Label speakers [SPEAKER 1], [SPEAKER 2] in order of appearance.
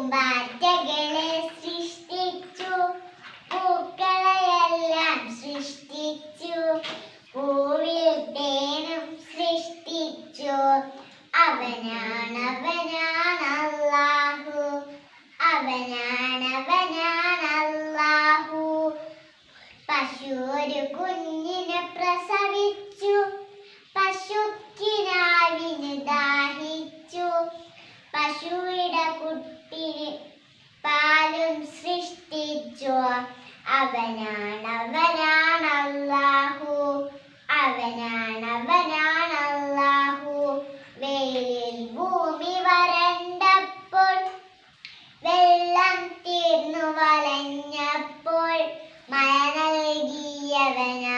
[SPEAKER 1] പൂമ്പാറ്റകളെ സൃഷ്ടിച്ചു. പൂക്കളെയെല്ലാം സൃഷ്ടിച്ചു. പൂവിൽ തേനും സൃഷ്ടിച്ചു. അവനാണ് അവനാണ് അല്ലാഹു അവനാണ് അവനാണ് അല്ലാഹു പശു ഒരു കുഞ്ഞിനെ പ്രസവിച്ചു. പശുക്കിനാവിന് ദാഹിച്ചു. പശുവിടെ ലോകത്തിന് പാലും സൃഷ്ടിച്ചു. അവനാണവനാണല്ലാഹു. അവനാണവനാണല്ലാഹു. വെയിലിൽ ഭൂമി വരണ്ടപ്പോൾ വെള്ളം തീർന്നു വലഞ്ഞപ്പോൾ മഴ നൽകിയവനാണ്